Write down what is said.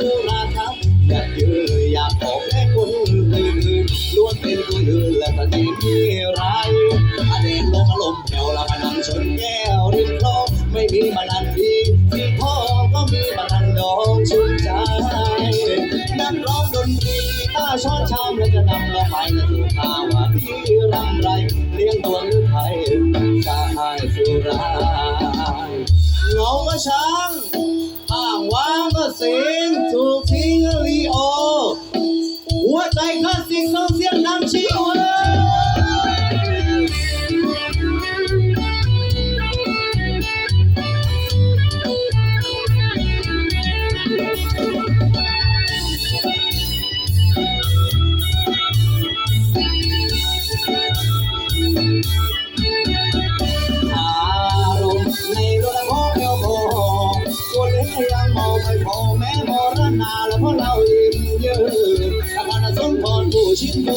ผู้ชิมดูราครับอยากยืนอยากบอกแค่คนอื่นล้วนเป็นคนอื่นและก็ดีมีไรอเดนลงอารมณ์แผ่วละมานั่งชนแก้วริมคลองไม่มีมานันดีสีทอก็มีมานันดองชุ่มใจนักร้องดนตรีถ้าช้อนชามแล้วจะนำเราไปและถูกตาว่าที่รำไรเลี้ยงตัวหรือไทยสาหายสุรายเหงาก็ช้างอ้างว้างก็เสียง ใจคลาสสิกส่งเสียงนำชีวะอารมณ์ในรถของเอลโบตัวเล็กยังมองไม่พอแม้มรณาแล้วพราะเรา ยิ้ม